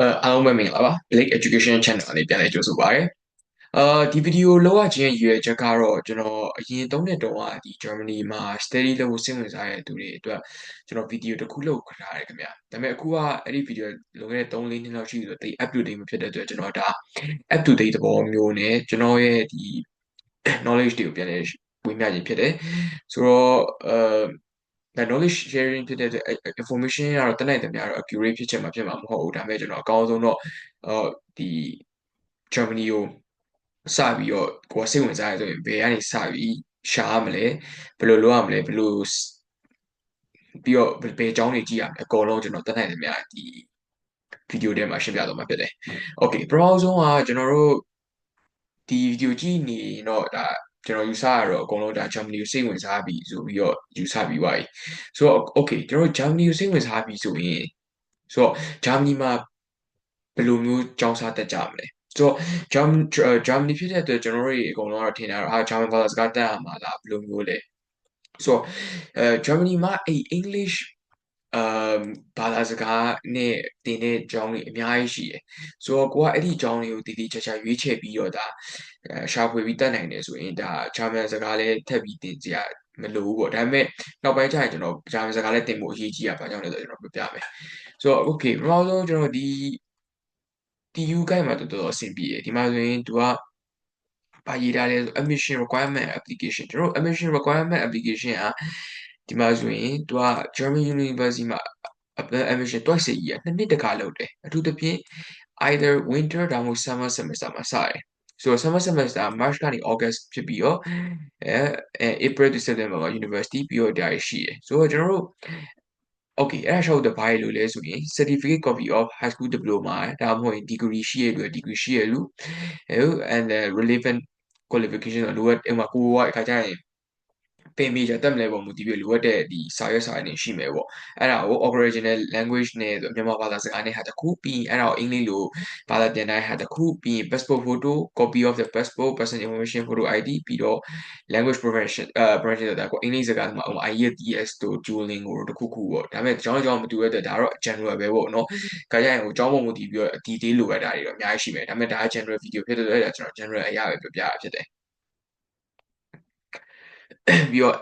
အဲအားလုံးပဲမင်္ဂလာပါ Blake Education Channel ကနေပြန်လည်ကြိုဆိုပါရစေ။အာဒီဗီဒီယိုလောက်ရခြင်းရည်ရွယ်ချက်ကတော့ကျွန်တော်အရင်သုံးနှစ်တုန်းကဒီ Germany မှာ study လုပ်ဖို့စိတ်ဝင်စားတဲ့သူတွေအတွက်ကျွန်တော်ဗီဒီယိုတစ်ခုလုပ်ထားတယ်ခင်ဗျာ။ဒါပေမဲ့အခုကအဲ့ဒီဗီဒီယိုလွန်ခဲ့တဲ့3-4နှစ်လောက်ရှိပြီဆိုတော့တိ up to date မဖြစ်တဲ့အတွက်ကျွန်တော်ဒါ up to date သဘောမျိုးနဲ့ကျွန်တော်ရဲ့ဒီ knowledge တွေကိုပြန်လည်ဝေမျှခြင်းဖြစ်တယ်။ဆိုတော့အဲ ဒါ knowledge sharing ဖြစ်တဲ့အတွက် information ကတော့တနိုင်တများတော့ accurate ဖြစ်ချက်မှာဖြစ်မှာမဟုတ်ဘူးဒါပေမဲ့ကျွန်တော်အကောင်းဆုံးတော့အော်ဒီ Germany ကိုစပြီးတော့ကိုယ်စိတ်ဝင်စားရဆိုရင်ဘယ်ကနေစပြီးရှာရမလဲဘယ်လိုလုပ်ရမလဲဘယ်လိုပြီးတော့ဘယ်အကြောင်းတွေကြည့်ရမလဲအကုန်လုံးကျွန်တော်တနိုင်တများဒီဗီဒီယိုထဲမှာရှင်းပြသွားမှာဖြစ်တယ်။ Okay ပထမဆုံးကကျွန်တော်တို့ဒီဗီဒီယိုကြည့်နေတော့ဒါ ကျွန်တော်ယူဆရတော့အကုန်လုံးဒါ Germany ကိုစိတ်ဝင်စားပြီဆိုပြီးတော့ယူဆပြီးသွားပြီဆိုတော့ okay ကျွန်တော် Germany ကိုစိတ်ဝင်စားပြီဆိုရင်ဆိုတော့ Germany မှာဘယ်လိုမျိုးကြောင်းစားတက်ကြမလဲဆိုတော့ Germany Germany ဖြစ်တဲ့အတွက်ကျွန်တော်တို့အကုန်လုံးတော့ထင်တာတော့အာ German ဘာသာစကားတက်ရမှာလားဘယ်လိုမျိုးလဲဆိုတော့အဲ Germany မှာအဲ English အမ်ဘာသာစကားနဲ့တင်တဲ့အကြောင်းတွေအများကြီးရှိတယ်။ဆိုတော့ကိုကအဲ့ဒီအကြောင်းတွေကိုတည်တည်ချာချာရွေးချယ်ပြီးတော့ဒါရှာဖွေပြီးတက်နိုင်တယ်ဆိုရင်ဒါဂျာမန်စကားလည်းထပ်ပြီးတင်ကြရမလို့ဘူးပေါ့ဒါပေမဲ့နောက်ပိုင်းကျရင်ကျွန်တော်ဂျာမန်စကားလည်းတင်ဖို့အရေးကြီးတာဘာကြောင့်လဲဆိုတော့ကျွန်တော်ပြပြမယ်ဆိုတော့ okay ပထမဆုံးကျွန်တော်ဒီ TU guide မှာတော်တော်အဆင်ပြေတယ်ဒီမှာဆိုရင်သူကဘာရေးထားလဲဆို admission requirement application ကျွန်တော် admission requirement application က ဒီမှာဆိုရင်သူက German University မှာ admission twice a year နှစ်နှစ်တခါလုပ်တယ်အထူးသဖြင့် either winter ဒါမှမဟုတ် summer semester မှာစတယ်ဆိုတော့ summer semester March ကနေ August ဖြစ်ပြီးတော့အဲ April to September မှာ university ပြီးတော့ဒါရှိတယ်ဆိုတော့ကျွန်တော်တို့ okay အဲ့ဒါရှောက်တဲ့ဘာလို့လဲဆိုရင် certificate copy of high school diploma ဒါမှမဟုတ် degree ရှိရလို့ degree ရှိရလို့ and relevant qualification လိုအပ်ဥမာကိုကအခါကျရင် ပင် major တက်မလဲပုံမူတည်ပြီးလိုအပ်တဲ့ဒီစာရွက်စာတမ်းတွေရှိမယ်ပေါ့အဲ့ဒါကို original language နဲ့ဆိုမြန်မာဘာသာစကားနဲ့ဟာတစ်ခုပြီးရင်အဲ့ဒါကိုအင်္ဂလိပ်လိုဘာသာပြန်တိုင်းဟာတစ်ခုပြီးရင် passport photo copy of the passport personal information photo ID ပြီးတော့ language profession အဲ profession ဆိုတာကိုအင်္ဂလိပ်စကားမှာဥမာ IELTS တို့ Duolingo တို့တစ်ခုခုပေါ့ဒါပေမဲ့အကြောင်းအကြောင်းမတူတဲ့အတွက်ဒါတော့ general ပဲပေါ့နော်ခါကျရင်ဟိုအကြောင်းပုံမူတည်ပြီးတော့ detail လိုအပ်တာတွေတော့အများကြီးရှိမယ်ဒါပေမဲ့ဒါက general video ဖြစ်တဲ့အတွက်ကျွန်တော် general အရာပဲပြောပြတာဖြစ်တယ် ပြီးတော့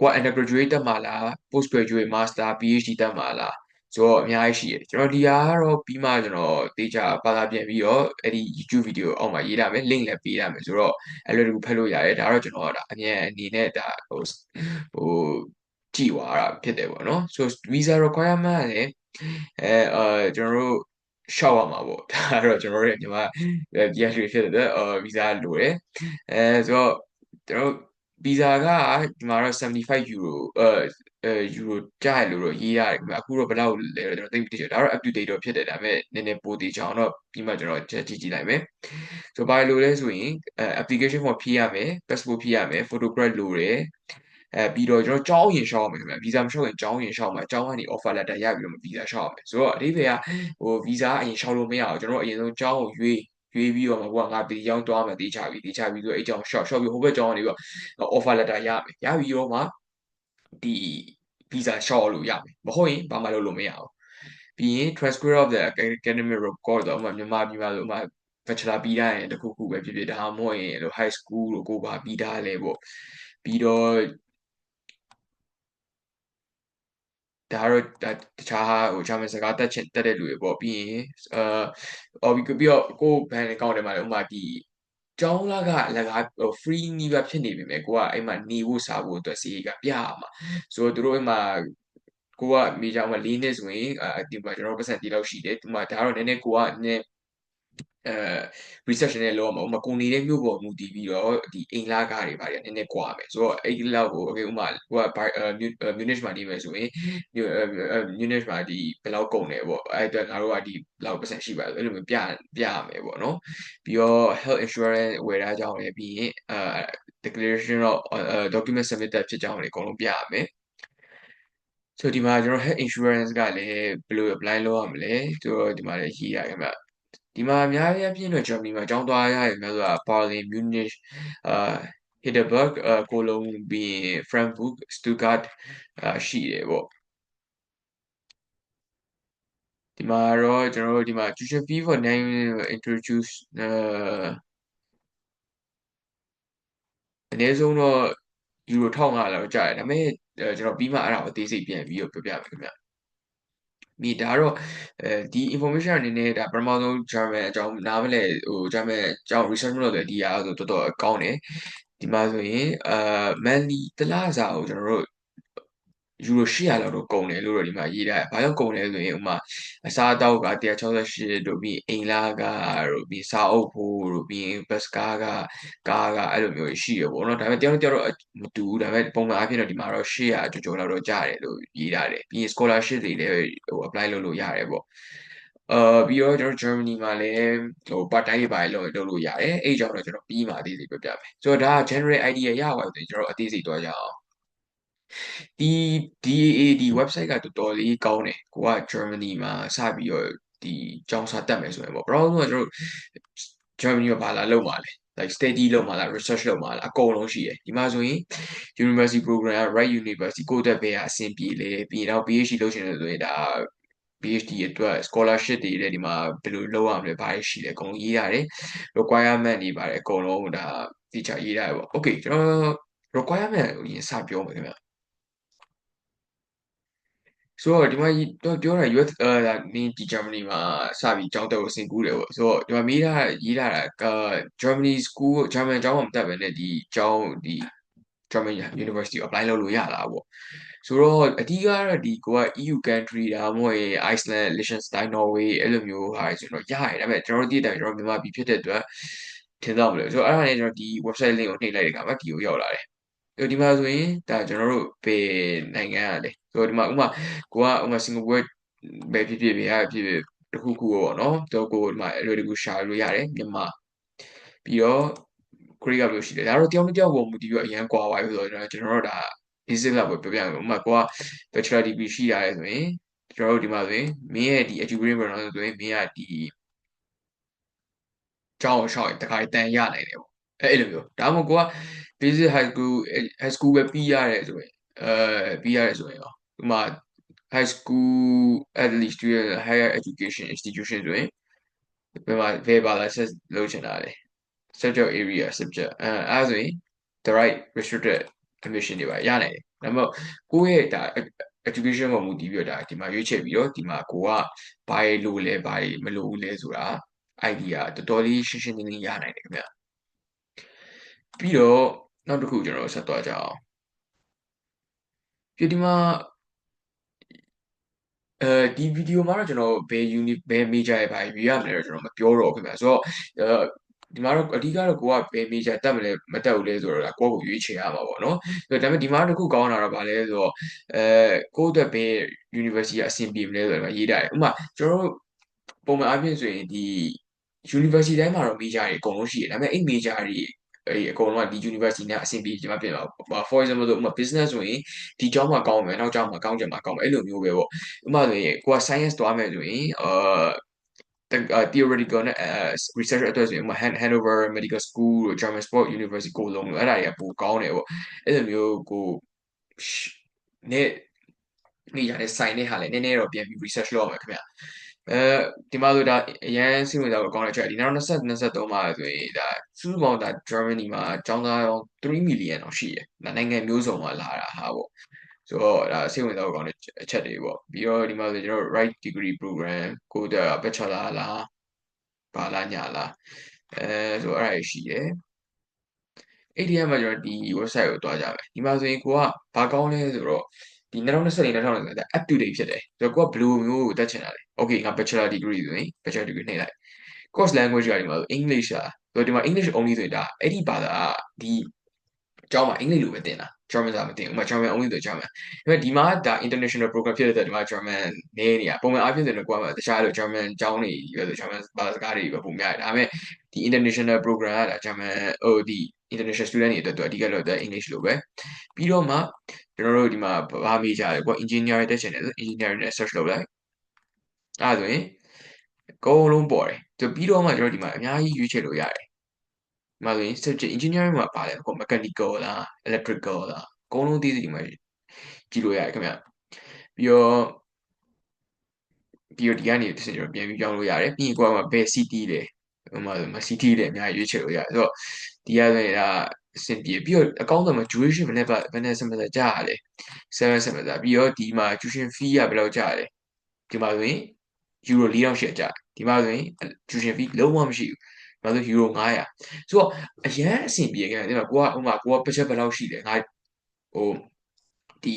ကိုက undergraduate တက်မှာလား post graduate master PhD တက်မှာလားဆိုတော့အများကြီးရှိတယ်ကျွန်တော်ဒီဟာကတော့ပြီးမှကျွန်တော်တေချာဘာသာပြန်ပြီးတော့အဲ့ဒီ YouTube video အောက်မှာရေးထားမယ် link လည်းပေးထားမယ်ဆိုတော့အဲ့လိုတကူဖတ်လို့ရတယ်ဒါတော့ကျွန်တော်ဒါအမြဲအနေနဲ့ဒါဟိုဟိုကြည့်သွားတာဖြစ်တယ်ပေါ့နော်ဆို visa requirement ကလည်းအဲအာကျွန်တော်တို့ရှောက်ရမှာပေါ့ဒါကတော့ကျွန်တော်တို့ညီမပြန်ရွှေဖြစ်တဲ့အာ visa လိုတယ်အဲဆိုတော့ကျွန်တော် ဗီဇာကဒီမှာတော့75 euro အဲအဲယူရိုကျရလို့တော့ရေးရတယ်ခင်ဗျအခုတော့ဘယ်လောက်လဲတော့ကျွန်တော်သိမသိချင်ဒါတော့ up to date တော့ဖြစ်တယ်ဒါပေမဲ့နည်းနည်းပိုတည်ချအောင်တော့ပြီးမှကျွန်တော်ချက်ကြည့်ကြည့်လိုက်မယ်ဆိုဘာလို့လဲဆိုရင်အဲ application form ဖြည့်ရမယ် passport ဖြည့်ရမယ် photograph လိုတယ်အဲပြီးတော့ကျွန်တော်ကြောင်းရင်ရှောက်အောင်ခင်ဗျဗီဇာမရှောက်ရင်ကြောင်းရင်ရှောက်မှာကြောင်းကနေ offer letter ရပြီးတော့ဗီဇာရှောက်အောင်ဆိုတော့အဓိပ္ပာယ်ကဟိုဗီဇာအရင်ရှောက်လို့မရအောင်ကျွန်တော်အရင်ဆုံးကြောင်းကိုရွေး ရွေးပြီးတော့မှကိုကငါဒီကြောင်းတွားမယ်တေးချပြီးတေးချပြီးဆိုအဲ့ကြောင်း short short ပြီးဟိုဘက်ကြောင်းကနေပြီးတော့ offer letter ရမယ်ရပြီးတော့မှဒီ visa short လို့ရမယ်မဟုတ်ရင်ဘာမှလုပ်လို့မရဘူးပြီးရင် transcript of the academic record တော့ဥမာမြန်မာပြည်မှာဆိုဥမာ bachelor ပြီးတာရင်တခုခုပဲဖြစ်ဖြစ်ဒါမှမဟုတ်ရင် high school လို့ကိုပါပြီးတာလဲပေါ့ပြီးတော့ ဒါကတော့တခြားဟိုဂျာမန်စကားတက်ချင်တက်တဲ့လူတွေပေါ့ပြီးရင်အာဟောပြီးပြီးတော့ကိုဘန်အကောင့်ထဲမှာလည်းဥမာဒီကျောင်းလာကအလကား free နီးပါဖြစ်နေပြီမဲ့ကိုကအဲ့မှာနေဖို့စားဖို့အတွက်စီကပြရမှာဆိုတော့သူတို့အဲ့မှာကိုကမေဂျာမှာ၄နှစ်ဆိုရင်အဲဒီမှာကျွန်တော်ပတ်စံတီလောက်ရှိတယ်ဒီမှာဒါတော့နည်းနည်းကိုကနည်း အဲ research နဲ့လောက်မှာဥမာကိုနေတဲ့မြို့ပေါ်မူတည်ပြီးတော့ဒီအိမ်လာကားတွေပါတယ်နည်းနည်းကွာမယ်ဆိုတော့အဲ့ဒီလောက်ကို okay ဥမာဟိုက Munich မှာနေမယ်ဆိုရင် Munich မှာဒီဘယ်လောက်ကုန်တယ်ပေါ့အဲ့အတွက်ငါတို့ကဒီဘယ်လောက် percent ရှိပါအဲ့လိုမျိုးပြပြရမယ်ပေါ့နော်ပြီးတော့ health insurance ဝယ်ထားကြအောင်လည်းပြီးရင်အဲ declaration of document submitted ဖြစ်ကြအောင်လည်းအကုန်လုံးပြရမယ်ဆိုဒီမှာကျွန်တော် health insurance ကလည်းဘယ်လို apply လုပ်ရမလဲဆိုတော့ဒီမှာလည်းရေးရခင်ဗျ ဒီမှာအများကြီးအပြည့်တော့ဂျာမနီမှာကျောင်းသွားရရင်များဆိုတာပါလင်မြူနစ်အာ Heidelberg ကိုလုံးပြီး Frankfurt Stuttgart ရှိတယ်ပေါ့ဒီမှာတော့ကျွန်တော်တို့ဒီမှာ tuition fee for nine introduce အနည်းဆုံးတော့ယူရို1500လောက်ကြာတယ်ဒါပေမဲ့ကျွန်တော်ပြီးမှအဲ့ဒါကိုအသေးစိတ်ပြန်ပြီးတော့ပြောပြမယ်ခင်ဗျ မိဒါကတော့အဲဒီ information အနေနဲ့ဒါပထမဆုံး German အကြောင်းနားမလဲဟို German အကြောင်း research လုပ်တဲ့ဒီအားဆိုတော်တော်ကောင်းတယ်ဒီမှာဆိုရင်အာ monthly တစ်လစာကိုကျွန်တော်တို့ ယူရို800လောက်တော့ကုန်တယ်လို့တော့ဒီမှာရေးထားတယ်။ဘာကြောင့်ကုန်လဲဆိုရင်ဥမာအစားအသောက်က168တို့ပြီးအိမ်လာကတို့ပြီးစာအုပ်ဖို့တို့ပြီးဘတ်စကားကကားကအဲ့လိုမျိုးရှိရပေါ့နော်။ဒါပေမဲ့တယောက်တစ်ယောက်တော့မတူဘူး။ဒါပေမဲ့ပုံမှန်အားဖြင့်တော့ဒီမှာတော့800ကျော်ကျော်လောက်တော့ကျတယ်လို့ရေးထားတယ်။ပြီးရင် scholarship တွေလည်းဟို apply လုပ်လို့ရတယ်ပေါ့။အာပြီးတော့ကျွန်တော် Germany မှာလည်းဟို part time တွေပါလုပ်လုပ်လို့ရတယ်။အဲ့ကြောင့်တော့ကျွန်တော်ပြီးမှအသေးစိတ်ပြပြမယ်။ဆိုတော့ဒါက general idea ရပါတယ်ဆိုရင်ကျွန်တော်အသေးစိတ်သွားကြအောင် ဒီ DAA ဒီ website ကတော်တော်လေးကောင်းတယ်ကိုက Germany မှာစပြီးတော့ဒီကျောင်းစာတက်မယ်ဆိုရင်ပေါ့ browser ကကျွန်တော်တို့ Germany မှာဘာလာလုပ်မှာလဲ like study လုပ်မှာလား research လုပ်မှာလားအကုန်လုံးရှိတယ်ဒီမှာဆိုရင် university program right university ကိုတက်ပဲအဆင်ပြေလေပြီးတော့ PhD လုပ်ချင်တယ်ဆိုရင်ဒါ PhD အတွက် scholarship တွေလည်းဒီမှာဘယ်လိုလုပ်ရမလဲဘာတွေရှိလဲအကုန်ရေးရတယ် requirement တွေပါတယ်အကုန်လုံးဒါ teacher ရေးရတယ်ပေါ့ okay ကျွန်တော် requirement ကိုရင်စပြောမယ်ခင်ဗျ ဆိုတော့ဒီမှာတော့ပြောတာ US အဲဒါနင်းဒီ Germany မှာစပြီးကျောင်းတက်ဖို့စင်ကူးတယ်ပေါ့ဆိုတော့ဒီမှာမေးထားရေးထားတာက Germany school German ကျောင်းမှာမတက်ဘဲနဲ့ဒီကျောင်းဒီ German University apply လုပ်လို့ရတာပေါ့ဆိုတော့အဓိကတော့ဒီကိုက EU country ဒါမှမဟုတ် Iceland Liechtenstein Norway အဲ့လိုမျိုးဟာဆိုတော့ရတယ်ဒါပေမဲ့ကျွန်တော်တို့တည်တယ်ကျွန်တော်မြန်မာပြည်ဖြစ်တဲ့အတွက်ထင်တော့မလို့ဆိုတော့အဲ့ဒါနဲ့ကျွန်တော်ဒီ website link ကိုနှိပ်လိုက်တဲ့အခါမှာဒီကိုရောက်လာတယ်ဒီမှာဆိုရင်ဒါကျွန်တော်တို့ဘယ်နိုင်ငံကလဲ ဆိုတော့ဒီမှာဥမာကိုကဥမာစင်ကာပူပဲဖြစ်ဖြစ်ပဲဟာဖြစ်ဖြစ်တခုခုပေါ့နော်တော့ကိုဒီမှာအလွယ်တကူရှာလို့ရတယ်မြန်မာပြီးတော့ခရီးကဘယ်လိုရှိလဲဒါတော့တယောက်တစ်ယောက်ပုံမူတည်ပြီးအရန်ကွာသွားပြီဆိုတော့ကျွန်တော်တို့ဒါ basic လောက်ပဲပြောပြမယ်ဥမာကိုက bachelor degree ရှိရတယ်ဆိုရင်ကျွန်တော်တို့ဒီမှာဆိုရင်မင်းရဲ့ဒီ education background ဆိုရင်မင်းကဒီကျောင်းကိုရှောက်ရင်တခါတန်ရနိုင်တယ်ပေါ့အဲ့လိုမျိုးဒါမှမဟုတ်ကိုက basic high school high school ပဲပြီးရတယ်ဆိုရင်အဲပြီးရတယ်ဆိုရင်ရော ဒီမှာ high school at least student higher education institution ဆိုရင်ဘယ်မှာဘယ်ဘာသာဆက်လုပ်ချင်တာလဲ subject area subject အဲအဲဆိုရင် the right restricted admission တွေပါရနိုင်တယ်ဒါပေမဲ့ကိုယ့်ရဲ့ဒါ education ပေါ်မူတည်ပြီးတော့ဒါဒီမှာရွေးချယ်ပြီးတော့ဒီမှာကိုကဘာလို့လဲဘာမလို့ဘူးလဲဆိုတာ idea တော်တော်လေးရှင်းရှင်းလင်းလင်းရနိုင်တယ်ခင်ဗျပြီးတော့နောက်တစ်ခုကျွန်တော်ဆက်သွားကြအောင်ပြီးဒီမှာ အဲဒီဗီဒီယိုမှာတော့ကျွန်တော်ဘယ် unit ဘယ် major ရဲ့ဘာရွေးရမလဲတော့ကျွန်တော်မပြောတော့ခင်ဗျဆိုတော့ဒီမှာတော့အဓိကတော့ကိုကဘယ် major တက်မလဲမတက်ဘူးလဲဆိုတော့ကိုယ့်ကိုရွေးချယ်ရမှာပေါ့နော်ဒါပေမဲ့ဒီမှာတစ်ခုကောင်းတာတော့ဗာလဲဆိုတော့အဲကိုယ့်အတွက်ဘယ် university ကအဆင်ပြေမလဲဆိုတော့ရေးထားတယ်ဥပမာကျွန်တော်တို့ပုံမှန်အပြင်ဆိုရင်ဒီ university တိုင်းမှာတော့ major တွေအကုန်လုံးရှိတယ်ဒါပေမဲ့အဲ့ major တွေ အဲ့အကုန်လုံးကဒီ university နဲ့အဆင်ပြေကြမှာပြင်ပါ for example ဆိုဥပမာ business ဆိုရင်ဒီကျောင်းမှာကောင်းမယ်နောက်ကျောင်းမှာကောင်းကြမှာကောင်းမယ်အဲ့လိုမျိုးပဲပေါ့ဥပမာဆိုရင်ကိုက science သွားမယ်ဆိုရင်အာ theoretical နဲ့ research အတွက်ဆိုရင်ဥပမာ Hanover Medical School တို့ German Sport University ကိုလုံးလို့အဲ့ဒါတွေကပိုကောင်းတယ်ပေါ့အဲ့လိုမျိုးကိုနဲ့နေရတဲ့ sign နဲ့ဟာလည်းနည်းနည်းတော့ပြန်ပြီး research လုပ်ရမှာခင်ဗျ အဲဒီမှာဆိုဒါအရန်စိတ်ဝင်စားဖို့ကောင်းတဲ့အချက်ဒီနောက်20 23မှာဆိုရင်ဒါစုစုပေါင်းဒါ Germany မှာအကြောင်းသားရော3 million တော့ရှိတယ်။နိုင်ငံမျိုးစုံမှာလာတာဟာပေါ့။ဆိုတော့ဒါစိတ်ဝင်စားဖို့ကောင်းတဲ့အချက်တွေပေါ့။ပြီးတော့ဒီမှာဆိုကျွန်တော် right degree program ကိုတဲ့ bachelor လားဘာလားညာလားအဲဆိုအဲ့ဒါရှိတယ်။အဲ့ဒီမှာကျွန်တော်ဒီ website ကိုတွားကြမယ်။ဒီမှာဆိုရင်ကိုကဘာကောင်းလဲဆိုတော့ ဒီ2024 2025ဒါ up to date ဖြစ်တယ်ဆိုတော့ကိုကဘယ်လိုမျိုးကိုတက်ချင်တာလဲ okay ငါ bachelor degree ဆိုရင် bachelor degree နှိပ်လိုက် course language ကဒီမှာ English อ่ะဆိုတော့ဒီမှာ English only ဆိုရင်ဒါအဲ့ဒီဘာသာဒီအကြောင်းမှာအင်္ဂလိပ်လိုပဲသင်တာ German စာမသင်ဘူး။ဥပမာ German only ဆို German ။ဒါပေမဲ့ဒီမှာဒါ international program ဖြစ်တဲ့အတွက်ဒီမှာ German နည်းနေတာပုံမှန်အားဖြင့်ဆိုရင်ကိုကတခြားလို German ကျောင်းတွေပဲဆို German ဘာသာစကားတွေပဲပုံများတယ်။ဒါပေမဲ့ဒီ international program ကဒါ German ဟိုဒီ international student တွေအတွက်တော့အဓိကတော့ English လိုပဲ။ပြီးတော့မှ ကျွန်တော်တို့ဒီမှာဘာမေးကြလဲကို engineer တက်ချင်တယ်ဆို engineer နဲ့ search လုပ်လိုက်။အဲဒါဆိုရင်အကုန်လုံးပေါ်တယ်။ပြီးတော့မှကျွန်တော်ဒီမှာအများကြီးရွေးချယ်လို့ရတယ်။ဒီမှာဆိုရင် subject engineering မှာပါတယ်ကို mechanical လား electrical လားအကုန်လုံးသိသိဒီမှာကြည့်လို့ရတယ်ခင်ဗျ။ပြီးတော့ပြီးတော့ဒီကနေတစ်ဆင့်ကျွန်တော်ပြန်ပြီးပြောင်းလို့ရတယ်ပြီးရင်ကိုကမှဘယ် city လဲဟိုမှာမ city လဲအများကြီးရွေးချယ်လို့ရတယ်ဆိုတော့ဒီကဆိုရင်ဒါ အဆင်ပြေပြီးတော့အကောင့်တော့မှာ duration ဘယ်နဲ့ဘယ်နဲ့ semester ကြာရလဲ7 semester ပြီးတော့ဒီမှာ tuition fee ကဘယ်လောက်ကြာရလဲဒီမှာဆိုရင် euro 4000ကြာဒီမှာဆိုရင် tuition fee လုံးဝမရှိဘူးဒါဆို euro 900ဆိုတော့အရန်အဆင်ပြေခဲ့တယ်ဒီမှာကိုကဥမာကိုက budget ဘယ်လောက်ရှိလဲငါဟိုဒီ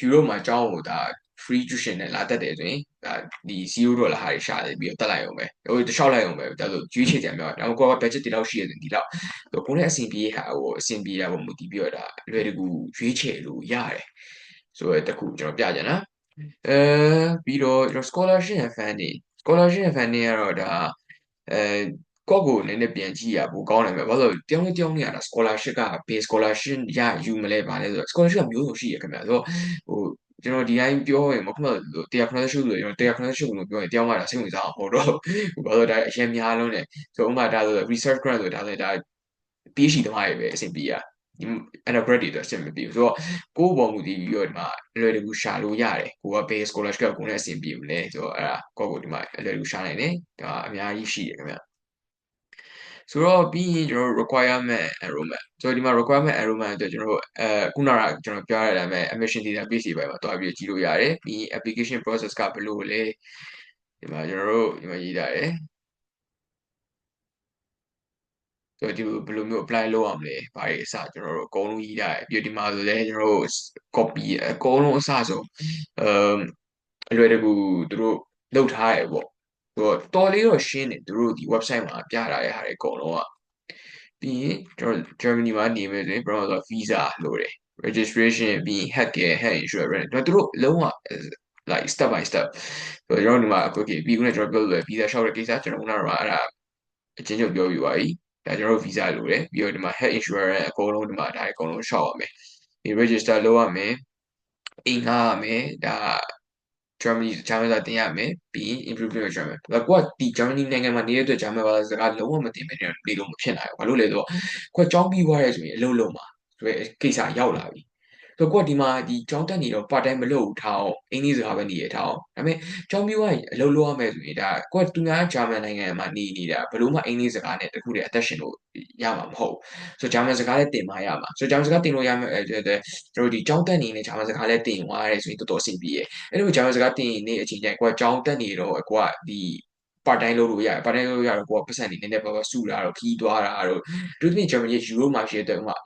euro မှာကျောင်းကိုဒါ free tuition နဲ့လာတက်တယ်ဆိုရင်ဒါဒီ0ဒေါ်လာဟာတွေရှာတယ်ပြီးတော့တက်လိုက်အောင်ပဲဟိုတခြားလိုက်အောင်ပဲဒါဆိုကျွေးချေကြများဒါကိုက budget ဒီလောက်ရှိရတယ်ဒီလောက်ကိုနဲ့အဆင်ပြေဟာဟိုအဆင်ပြေတာပုံမူတည်ပြီးတော့ဒါလွယ်တကူရွေးချယ်လို့ရတယ်ဆိုတော့တခုကျွန်တော်ပြကြနော်အဲပြီးတော့ကျွန်တော် scholarship and funding scholarship and funding ကတော့ဒါအဲကော့ကိုနည်းနည်းပြန်ကြည့်ရဖို့ကောင်းတယ်ပဲဘာလို့တယောက်နဲ့တယောက်နဲ့ရတာ scholarship က base scholarship ရယူမလဲပါလဲဆိုတော့ scholarship ကမျိုးစုံရှိရခင်ဗျာဆိုတော့ဟို ကျွန်တော်ဒီတိုင်းပြောရင်မခုန180ဆိုကျွန်တော်180လို့ပြောရင်တယောက်မှဒါစိတ်ဝင်စားအောင်မဟုတ်တော့ဘာလို့ဒါအရင်များလုံးတယ်ဆိုဥမာဒါဆို research grant ဆိုဒါဆိုဒါ PhD သမားတွေပဲအဆင်ပြေရဒီ undergrad တွေတော့အဆင်မပြေဘူးဆိုတော့ကိုယ့်ဘော်မူတည်ပြီးတော့ဒီမှာအလွယ်တကူရှာလို့ရတယ်ကိုက base scholarship ကကိုယ်နဲ့အဆင်ပြေမလဲဆိုတော့အဲ့ဒါကိုယ့်ကိုဒီမှာအလွယ်တကူရှာနိုင်တယ်ဒါအများကြီးရှိတယ်ခင်ဗျ ဆိုတော့ပြီးရင်ကျွန်တော်တို့ requirement enrollment ဆိုတော့ဒီမှာ requirement enrollment အတွက်ကျွန်တော်တို့အဲခုနကကျွန်တော်ပြောရတဲ့အတိုင်း admission database တွေပဲမှာတွားပြီးကြည့်လို့ရတယ်ပြီး application process ကဘယ်လိုလဲဒီမှာကျွန်တော်တို့ဒီမှာရေးထားတယ်ဆိုတော့ဒီဘယ်လိုမျိုး apply လုပ်အောင်လဲဘာတွေအစကျွန်တော်တို့အကုန်လုံးရေးထားတယ်ပြီးတော့ဒီမှာဆိုလည်းကျွန်တော်တို့ copy အကုန်လုံးအစဆုံးအမ်အလွယ်တကူသူတို့လုပ်ထားရပေါ့ဆို တော့တော်လေးတော့ရှင်းတယ်သူတို့ဒီ website မှာပြထားတဲ့ဟာတွေအကုန်လုံးကပြီးရင်ကျွန်တော် Germany မှာနေမယ်ဆိုရင် brown ဆို visa လို့တယ် registration ပြီးရင် hack ရဲ့ hack insurance တော့သူတို့လုံးဝ like step by step ဆိုတော့ကျွန်တော်ဒီမှာအခုကြည့်ပြီးခုနကျွန်တော်ပြောလို့ visa လျှောက်တဲ့ကိစ္စကျွန်တော်ခုနကအဲ့ဒါအချင်းချုပ်ပြောပြပါပြီဒါကျွန်တော်တို့ visa လိုတယ်ပြီးတော့ဒီမှာ health insurance အကုန်လုံးဒီမှာဒါအကုန်လုံးရှောက်ရမယ်ဒီ register လုပ်ရမယ်အိမ်ငှားရမယ်ဒါ Germany ဂျာမန်စာသင်ရမယ်ပြီးရင် improvement ရမယ်ဒါကိုကဒီ Germany နိုင်ငံမှာနေတဲ့အတွက်ဂျာမန်ဘာသာစကားလုံးဝမသိမနေနေလို့မဖြစ်နိုင်ဘူးဘာလို့လဲဆိုတော့ကိုကကြောင်းပြီးသွားရဲဆိုရင်အလုံးလုံးမှာဆိုရဲကိစ္စရောက်လာပြီဆို တော့ကိုကဒီမှာဒီကြောင်းတက်နေတော့ part time မလုပ်ဘူးထားအောင်အင်္ဂလိပ်စကားပဲနေရထားအောင်ဒါပေမဲ့ကြောင်းပြီးသွားရင်အလုပ်လုပ်ရမယ်ဆိုရင်ဒါကိုကသူများဂျာမန်နိုင်ငံမှာနေနေတာဘလို့မှအင်္ဂလိပ်စကားနဲ့တခုတည်းအသက်ရှင်လို့ရမှာမဟုတ်ဆိုတော့ဂျာမန်စကားလည်းသင်မှရမှာဆိုတော့ဂျာမန်စကားသင်လို့ရမယ်ကျွန်တော်တို့ဒီကြောင်းတက်နေနေဂျာမန်စကားလည်းသင်သွားရဲဆိုရင်တော်တော်အဆင်ပြေရဲ့အဲ့လိုဂျာမန်စကားသင်နေအချိန်ကျရင်ကိုကကြောင်းတက်နေတော့ကိုကဒီ part time လုပ်လို့ရတယ် part time လုပ်လို့ရတော့ကိုကပတ်စံနေနည်းနည်းပါးပါးစုတာတော့ခီးသွားတာတော့သူတို့ပြင်ဂျာမန်ရဲ့ယူရိုမှာရှိတဲ့ဥမာ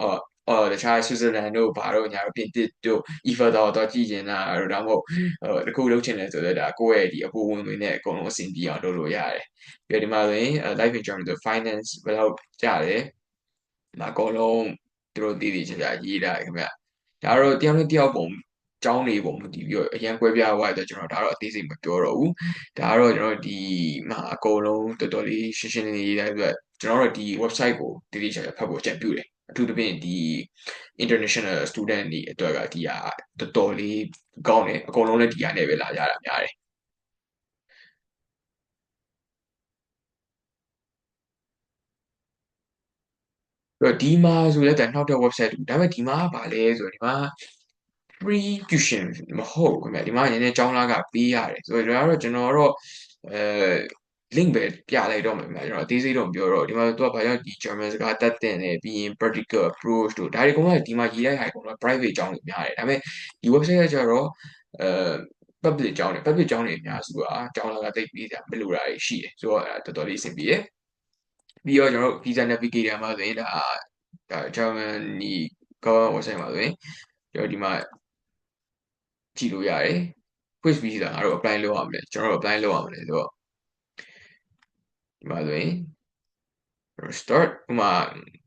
အော်အော်တခြားဆွစ်ဇာလန်တို့ဘာတို့ညာတို့ပြင်သစ်တို့အီဖာတော်တော့ကြည့်ကျင်တာတို့ဒါမှမဟုတ်ဟိုတခုလုပ်ချင်တယ်ဆိုတော့ဒါကိုယ့်ရဲ့ဒီအပူဝင်ဝင်နဲ့အကုန်လုံးအဆင်ပြေအောင်လုပ်လို့ရတယ်ပြီးတော့ဒီမှာဆိုရင် life insurance ဆို finance ဘယ်လောက်ကျတယ်ဒီမှာအကုန်လုံးသူတို့တည်တည်ချာချာရေးတာခင်ဗျဒါတော့တယောက်နဲ့တယောက်ပုံကျောင်းနေပုံမူတည်ပြီးတော့အရန်ကွဲပြားသွားတဲ့ကျွန်တော်ဒါတော့အသေးစိတ်မပြောတော့ဘူးဒါကတော့ကျွန်တော်ဒီမှာအကုန်လုံးတော်တော်လေးရှင်းရှင်းလင်းလင်းရေးတဲ့အတွက်ကျွန်တော်တို့ဒီ website ကိုတည်တည်ချာချာဖတ်ဖို့ကြံပြုတယ် အထူးသဖြင့်ဒီ international student တွေအတွက်ကဒီဟာတော်တော်လေးကောင်းတယ်အကုန်လုံးလည်းဒီဟာနဲ့ပဲလာကြတာများတယ်တော့ဒီမှာဆိုလည်းနောက်တဲ့ website တူဒါပေမဲ့ဒီမှာကဘာလဲဆိုတော့ဒီမှာ free tuition မဟုတ်ခင်ဗျဒီမှာနည်းနည်းကျောင်းလာကပေးရတယ်ဆိုတော့ဒါကတော့ကျွန်တော်တော့အဲ link ပဲပြလိုက်တော့မယ်ခင်ဗျကျွန်တော်အသေးစိတ်တော့မပြောတော့ဒီမှာသူကဘာကြောင့်ဒီ German စကားတက်တင်တယ်ပြီးရင် practical approach တို့ဒါတွေကုန်ကဒီမှာရေးလိုက်ဟာကုန်က private ကျောင်းတွေများတယ်ဒါပေမဲ့ဒီ website ကကျတော့အဲ public ကျောင်းတွေ public ကျောင်းတွေအများစုကကျောင်းလာကတိတ်ပေးကြမလိုတာတွေရှိတယ်ဆိုတော့တော်တော်လေးအဆင်ပြေတယ်ပြီးတော့ကျွန်တော်တို့ visa navigator မှာဆိုရင်ဒါဒါ Germany government website မှာဆိုရင်ကျွန်တော်ဒီမှာကြည့်လို့ရတယ် quiz visa ငါတို့ apply လုပ်ရမယ်ကျွန်တော်တို့ apply လုပ်ရမယ်ဆိုတော့ ဒီမှာဆိုရင် start ဥမာ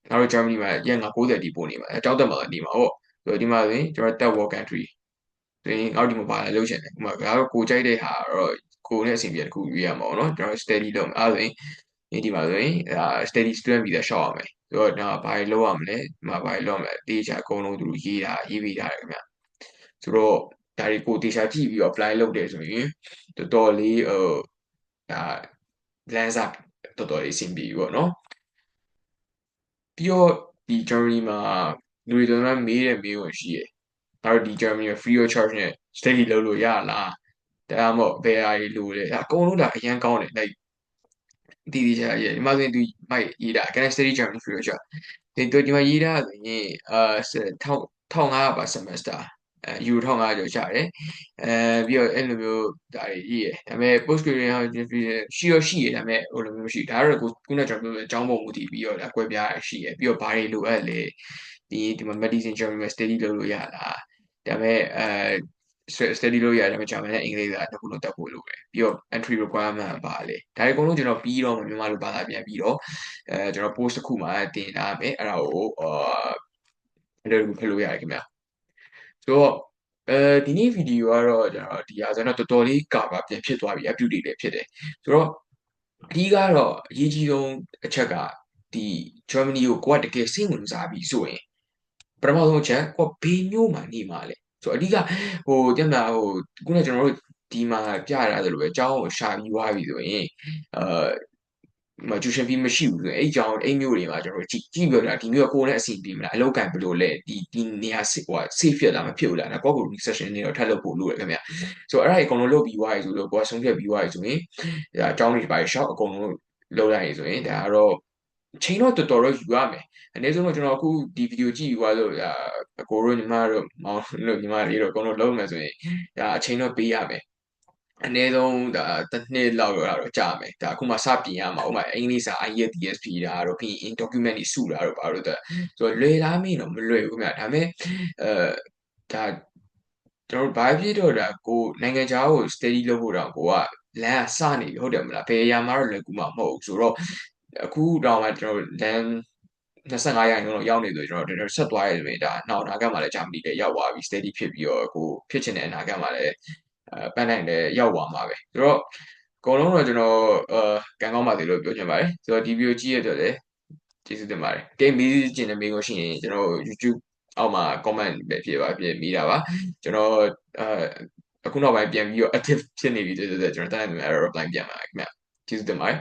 ငါတို့ Germany မှာရက်90တီပို့နေမှာအကြောက်တက်မှာနေမှာဟုတ်ဆိုတော့ဒီမှာဆိုရင်ကျွန်တော်တက် work country ဆိုရင်ငါတို့ဒီမှာပါလဲလုပ်ချင်တယ်ဥမာငါတို့ကိုကြိုက်တဲ့ဟာတော့ကိုနဲ့အဆင်ပြေတစ်ခုရွေးရမှာပေါ့နော်ကျွန်တော် study လုပ်မယ်အဲဆိုရင်ဒီမှာဆိုရင်အဲ study student visa ရှောက်ရမယ်ဆိုတော့ဒါဘာတွေလုပ်ရမလဲဒီမှာဘာတွေလုပ်ရမလဲတေးချာအကုန်လုံးသူတို့ရေးတာရေးပေးထားတယ်ခင်ဗျဆိုတော့ဒါတွေကိုတေချာကြည့်ပြီးတော့ apply လုပ်တယ်ဆိုရင်တော်တော်လေးဟိုဒါလမ်းစာ တော်တော်လေးအဆင်ပြေပြီပေါ့နော်ပြီးတော့ဒီ Germany မှာလူတွေတော်တော်မေးတဲ့မေးခွန်းရှိတယ်။ဒါတော့ဒီ Germany မှာ free of charge နဲ့ study လုပ်လို့ရလားဒါမှမဟုတ်ဘယ်ဟာတွေလိုလဲဒါအကုန်လုံးဒါအရန်ကောင်းတယ် like တည်တည်ချာချာရေးဒီမှာဆိုရင်သူမိုက်ရေးတာ Canon Study Germany Future ဒီသူဒီမှာရေးတာဆိုရင်အာ1500ပါ semester အဲ euro 1500ကျော်ချတယ်အဲပြီးတော့အဲ့လိုမျိုးဒါတွေရေးရဒါပေမဲ့ post graduate ရှိရရှိရဒါပေမဲ့ဟိုလိုမျိုးမရှိဒါတော့ကိုခုနကကျွန်တော်ပြောအကြောင်းပုံမူတည်ပြီးတော့ဒါကွဲပြားရရှိရပြီးတော့ဘာတွေလိုအပ်လဲဒီဒီမှာ medicine Germany မှာ study လုပ်လို့ရလားဒါပေမဲ့အဲ study လုပ်ရတယ်ဒါပေမဲ့ဂျာမန်နဲ့အင်္ဂလိပ်ကတစ်ခုလုံးတက်ဖို့လိုတယ်ပြီးတော့ entry requirement ပါလေဒါတွေအကုန်လုံးကျွန်တော်ပြီးတော့မြန်မာလိုဘာသာပြန်ပြီးတော့အဲကျွန်တော် post တစ်ခုမှာတင်ထားမယ်အဲ့ဒါကိုအာအဲ့လိုဖတ်လို့ရတယ်ခင်ဗျာ ဆိုတော့အဲဒီနေ့ဗီဒီယိုကတော့ကျွန်တော်ဒီဟာဆိုတော့တော်တော်လေးကာပါပြန်ဖြစ်သွားပြီ update တွေလည်းဖြစ်တယ်ဆိုတော့အဓိကတော့အရေးကြီးဆုံးအချက်ကဒီ Germany ကိုကိုကတကယ်စိတ်ဝင်စားပြီးဆိုရင်ပထမဆုံးချက်ကိုဘေးမျိုးမှာနေမှာလေဆိုတော့အဓိကဟိုတင်မဟိုခုနကကျွန်တော်တို့ဒီမှာပြရတယ်လို့ပဲအကြောင်းကိုရှာပြီးွားပြီဆိုရင်အာ မကျူရှင်ဖီမရှိဘူးဆိုရင်အဲ့ကြောင်အဲ့မျိုးတွေမှာကျွန်တော်ကြည့်ကြည့်ပြောတာဒီမျိုးကကိုယ်နဲ့အဆင်ပြေမလားအလောက်ကန်ဘယ်လိုလဲဒီဒီနေရာဟို safe ဖြစ်လားမဖြစ်ဘူးလားနော်ကိုယ့်ကို recession နေတော့ထပ်လုပ်ဖို့လိုတယ်ခင်ဗျဆိုတော့အဲ့ဒါအကုန်လုံးလုပ်ပြီးွားပြီဆိုတော့ကိုယ်ကဆုံးဖြတ်ပြီးွားပြီဆိုရင်ဒါအကြောင်းတွေပါရှောက်အကုန်လုံးလုပ်လိုက်ရင်ဆိုရင်ဒါကတော့ချိန်တော့တော်တော်တော့ယူရမယ်အနည်းဆုံးတော့ကျွန်တော်အခုဒီဗီဒီယိုကြည့်ပြီးွားလို့အကိုတို့ညီမတို့မောင်တို့ညီမလေးတို့အကုန်လုံးလုပ်မယ်ဆိုရင်ဒါအချိန်တော့ပေးရမယ် အနည်းဆုံးဒါတစ်နှစ်လောက်တော့ကြာမယ်ဒါအခုမှစပြင်ရမှာဥပမာအင်္ဂလိပ်စာ IELTS ဒါတော့ပြီးရင် document တွေစုတာတော့ဘာလို့တဲ့ဆိုတော့လွယ်လားမင်းတော့မလွယ်ဘူးခင်ဗျဒါပေမဲ့အဲဒါကျွန်တော်ဘာဖြစ်တော့ဒါကိုနိုင်ငံခြားကို study လုပ်ဖို့တော့ကိုကလမ်းကစနေပြီဟုတ်တယ်မလားဘယ်အရာမှတော့လွယ်ကူမှာမဟုတ်ဘူးဆိုတော့အခုတော့မှကျွန်တော်လမ်း25ရာခိုင်နှုန်းတော့ရောက်နေဆိုကျွန်တော်ဆက်သွားရဆိုရင်ဒါနောက်အနာဂတ်မှာလည်းဂျာမနီလည်းရောက်သွားပြီ steady ဖြစ်ပြီးတော့ကိုဖြစ်ချင်တဲ့အနာဂတ်မှာလည်းအဲ ပန်းနိုင်လည်းရောက်သွားမှာပဲဆိုတော့အကုန်လုံးတော့ကျွန်တော်အဲကံကောင်းပါသေးလို့ပြောချင်ပါတယ်ဆိုတော့ဒီဗီဒီယိုကြည့်ရတဲ့လည်းကျေးဇူးတင်ပါတယ်တိတ်မေးချင်တဲ့မေးခွန်းရှိရင်ကျွန်တော် YouTube အောက်မှာ comment ပဲဖြစ်ပါဖြစ်မိတာပါကျွန်တော်အဲအခုနောက်ပိုင်းပြန်ပြီးတော့ active ဖြစ်နေပြီဆိုတော့ကျွန်တော်တိုင်းတယ် error reply ပြန်ပါခင်ဗျကျေးဇူးတင်ပါတယ်